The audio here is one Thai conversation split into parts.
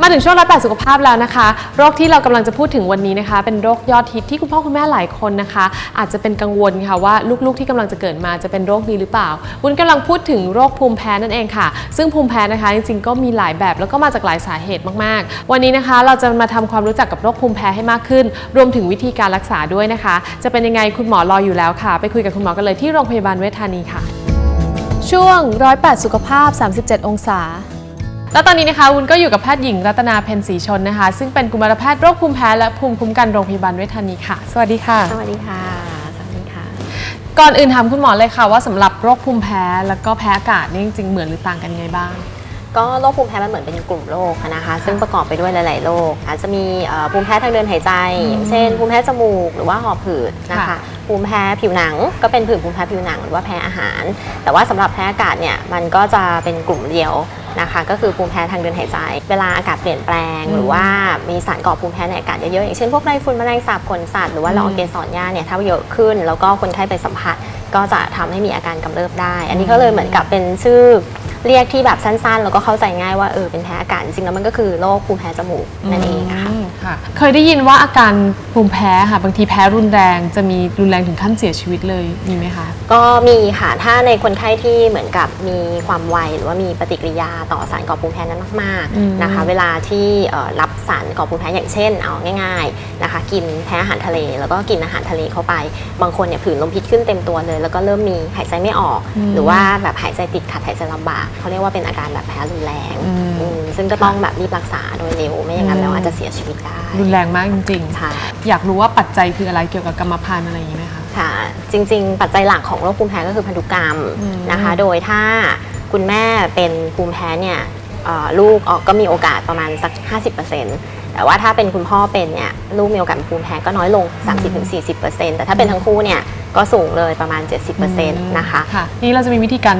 มาถึงช่วงร้อยแปดสุขภาพแล้วนะคะ โรคที่เรากำลังจะพูดถึงวันนี้นะคะ เป็นโรคยอดฮิตที่คุณพ่อคุณแม่หลายคนนะคะ อาจจะเป็นกังวลค่ะว่าลูกๆที่กำลังจะเกิดมาจะเป็นโรคนี้หรือเปล่าวุ้นกำลังพูดถึงโรคภูมิแพ้นั่นเองค่ะ ซึ่งภูมิแพ้นะคะจริงๆก็มีหลายแบบแล้วก็มาจากหลายสาเหตุมากๆ วันนี้นะคะเราจะมาทำความรู้จักกับโรคภูมิแพ้ให้มากขึ้น รวมถึงวิธีการรักษาด้วยนะคะ จะเป็นยังไงคุณหมอรออยู่แล้วค่ะ ไปคุยกับคุณหมอกันเลยที่โรงพยาบาลเวชธานีค่ะ ช่วงร้อยแปดสุขภาพ 37 องศา แล้วตอนนี้นะคะวุ้นก็อยู่กับแพทย์หญิงรัตนาเพนศรีชนนะคะ ซึ่งเป็นกุมารแพทย์โรคภูมิแพ้และภูมิคุ้มกันโรงพยาบาลเวชธานีค่ะ สวัสดีค่ะ สวัสดีค่ะ สวัสดีค่ะ ก่อนอื่นถามคุณหมอเลยค่ะ ว่าสำหรับโรคภูมิแพ้แล้วก็แพ้อากาศนี่จริงๆเหมือนหรือต่างกันยังไงบ้าง ก็โรคภูมิแพ้มันเหมือนเป็นกลุ่มโรคนะคะ ซึ่งประกอบไปด้วยหลาย ๆ โรค อาจจะมีเอ่อภูมิแพ้ทางเดินหายใจ อย่างเช่น ภูมิแพ้จมูกหรือว่าหอบหืดนะคะค่ะภูมิแพ้ผิวหนัง ก็เป็นผื่นภูมิแพ้ผิวหนังหรือว่าแพ้อาหาร แต่ว่าสำหรับแพ้อากาศเนี่ยมันก็จะเป็นกลุ่มเดียว นะคะก็คือภูมิแพ้ทางเดินหายใจ เวลาอากาศเปลี่ยนแปลง หรือว่ามีสารก่อภูมิแพ้ในอากาศเยอะๆอย่างเช่นพวกไรฝุ่นแมลงสาบขนสัตว์หรือว่าละอองเกสรหญ้าเนี่ยถ้าเยอะขึ้น แล้วก็คนไข้ไปสัมผัส ก็จะทำให้มีอาการกำเริบได้ อันนี้ก็เลยเหมือนกับเป็นชื่อ เรียกที่แบบสั้นๆ แล้วก็เข้าใจง่ายว่าเออเป็นแพ้อากาศจริงๆแล้วมันก็คือโรคภูมิแพ้จมูกนั่นเองอะค่ะมค่ะ เคยได้ยินว่าอาการภูมิแพ้ค่ะ บางทีแพ้รุนแรงจะมีรุนแรงถึงขั้นเสียชีวิตเลยมีไหมคะ ก็มีค่ะถ้าในคนไข้ที่เหมือนกับมีความไวหรือว่ามีปฏิกิริยาต่อสารก่อภูมิแพ้นั้นมากอืม ๆนะคะ เวลาที่เอ่อรับสารก่อภูมิแพ้อย่างเช่นเอาง่าย ๆนะคะ กินแพ้อาหารทะเล แล้วก็กินอาหารทะเลเข้าไป บางคนเนี่ยผื่นลมพิษขึ้นเต็มตัวเลย แล้วก็เริ่มมีหายใจไม่ออก หรือว่าแบบหายใจติดขัดหายใจลำบากเขาเรียกว่าเป็นอาการแบบแพ้รุนแรงอืมอืมซึ่งก็ต้องแบบรีบรักษาโดยเร็ว ไม่อย่างนั้นแล้วอาจจะเสียชีวิตได้ รุนแรงมากจริงใช่ๆอยากรู้ว่าปัจจัยคืออะไรเกี่ยวกับกรรมพันธุ์อะไรอย่างนี้ไหมคะ ค่ะ จริง ๆ ปัจจัยหลักของโรคภูมิแพ้ก็คือพันธุกรรมอืม นะคะ โดยถ้าคุณแม่เป็นภูมิแพ้เนี่ยเอ่อลูกออกก็มีโอกาสประมาณสัก 50%แต่ว่าถ้าเป็นคุณพ่อเป็นเนี่ยลูกมีโอกาสเป็นภูมิแพ้ก็น้อยลง 30-40%แต่ถ้าเป็นทั้งคู่เนี่ยก็สูงเลยประมาณ 70%นะคะ ค่ะ นี่เราจะมีวิธีการ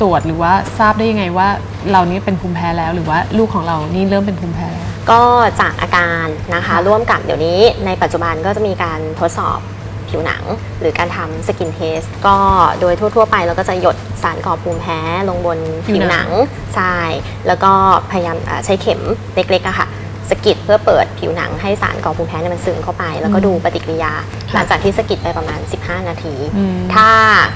ตรวจหรือว่าทราบได้ยังไงว่าเรานี่เป็นภูมิแพ้แล้ว หรือว่าลูกของเรานี่เริ่มเป็นภูมิแพ้แล้ว ก็จากอาการนะคะ ร่วมกับเดี๋ยวนี้ในปัจจุบันก็จะมีการทดสอบผิวหนัง หรือการทำสกินเทสก็โดยทั่ว ๆ ไปเราก็จะหยดสารก่อภูมิแพ้ลงบนผิผิววหหนันังงใช่แล้วก็พยายามอ่าใช้เข็มเล็กๆอะค่ะ สะกิดเพื่อเปิดผิวหนังให้สารก่อภูมิแพ้เนี่ยมันซึมเข้าไป แล้วก็ดูปฏิกิริยา หลังจากที่สะกิดไปประมาณ 15 นาทีอืมถ้า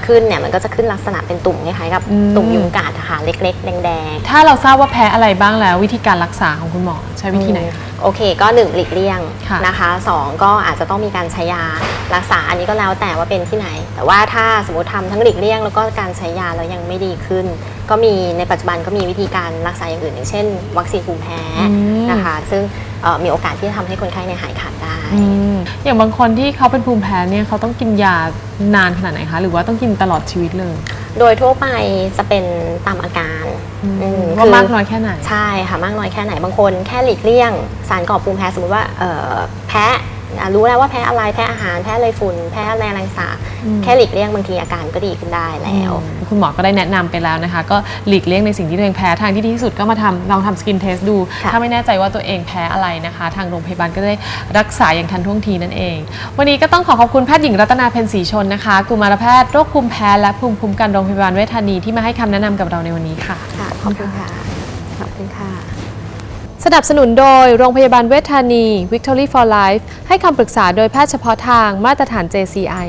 ขึ้นเนี่ยมันก็จะขึ้นลักษณะเป็นตุ่มคล้ายๆกับอืมตุ่มยุงกาด อะค่ะเล็กๆ แดงๆถ้าเราทราบว่าแพ้อะไรบ้างแล้ว วิธีการรักษาของคุณหมอใช้วิธีไหนคะ โอเค ก็หนึ่งหลีกเลี่ยงค่ะนะคะสองก็อาจจะต้องมีการใช้ยารักษาอันนี้ก็แล้วแต่ว่าเป็นที่ไหน แต่ว่าถ้าสมมติทำทั้งหลีกเลี่ยงแล้วก็การใช้ยาแล้วยังไม่ดีขึ้น ก็มีในปัจจุบันก็มีวิธีการรักษาอย่างอื่นอย่างเช่น วัคซีนภูมิแพ้อืม นะคะ ซึ่งเอ่อมีโอกาสที่จะทำให้คนไข้เนี่ยหายขาดได้ อืมอย่างบางคนที่เขาเป็นภูมิแพ้เนี่ยเขาต้องกินยานานขนาดไหนคะ หรือว่าต้องกินตลอดชีวิตเลย โดยทั่วไปจะเป็นตามอาการอืมว่าคือมากน้อยแค่ไหน ใช่ค่ะมากน้อยแค่ไหนบางคนแค่หลีกเลี่ยง สารก่อภูมิแพ้สมมติว่าเอ่อแพ้ อะรู้แล้วว่าแพ้อะไรแพ้อาหารแพ้อะไรฝุ่นแพ้แรงแรงสาบอืมแค่หลีกเลี่ยงบางทีอาการก็ดีขึ้นได้แล้ว คุณหมอก็ได้แนะนำไปแล้วนะคะ ก็หลีกเลี่ยงในสิ่งที่ตัวเองแพ้ทางที่ดีที่สุดก็มาทำลองทำสกินเทสดู ค่ะ ถ้าไม่แน่ใจว่าตัวเองแพ้อะไรนะคะ ทางโรงพยาบาลก็ได้รักษาอย่างทันท่วงทีนั่นเอง วันนี้ก็ต้องขอขอบคุณแพทย์หญิงรัตนาเพนศรีชนนะคะกุมารแพทย์โรคภูมิแพ้และภูมิคุ้มกันโรงพยาบาลเวชธานีที่มาให้คำแนะนำกับเราในวันนี้ค่ะ ค่ะขอบคุณค่ะขอบคุณค่ะ สนับสนุนโดยโรงพยาบาลเวชธานี Victory for Life ให้คำปรึกษาโดยแพทย์เฉพาะทางมาตรฐาน JCI